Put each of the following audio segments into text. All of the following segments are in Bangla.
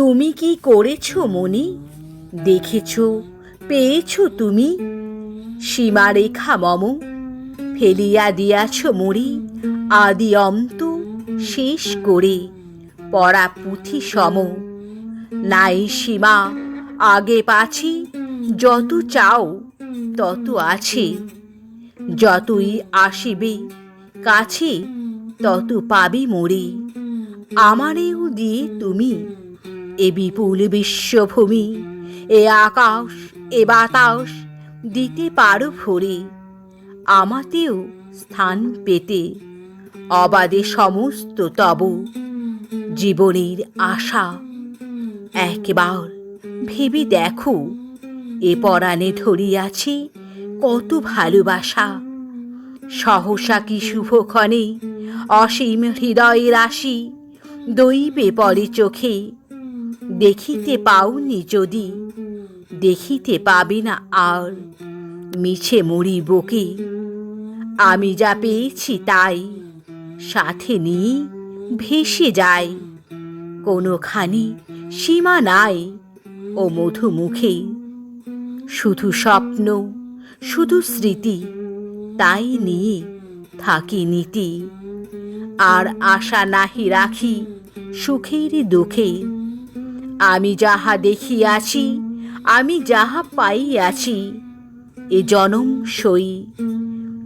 তুমি কি করেছ মনি দেখেছ, পেয়েছ তুমি? সীমারেখা মম, ফেলিয়া দিয়াছ মরি আদি অন্ত শেষ করে পড়া পুঁথি সম। নাই সীমা, আগে পাছি, যত চাও, তত আছে। যতই আসিবে, কাছে, তত পাবি মোরে আমারেও দিয়ে তুমি এ বিপুল বিশ্বভূমি, এ আকাশ, এ বাতাস, দিতে পারো ভরে। আমাতেও স্থান পেতে, অবাধে সমস্ত তব। জীবনের আশা একবার ভেবে দেখো, এ পরাণে ধরিয়াছে কত ভালোবাসা। সহসা কি শুভক্ষণে অসীম হৃদয় রাশি দইবে পরে চোখে দেখিতে পাওনি যদি, দেখিতে পাবে না আর। মিছে মরি বকে, আমি যা পেয়েছি তাই সাথে নিয়ে ভেসে যায় কোনোখানি সীমা নাই ও মধু মুখে। শুধু স্বপ্ন, শুধু স্মৃতি, তাই নিয়ে থাকি নীতি। আর আশা নাহি রাখি সুখের দুঃখে। আমি যাহা দেখিয়াছি, আমি যাহা পাইয়াছি, এ জনম সই।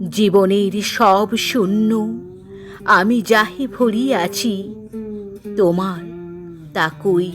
জীবনের সব শূন্য আমি যাহি ভরিয়াছি, তোমার তা কই?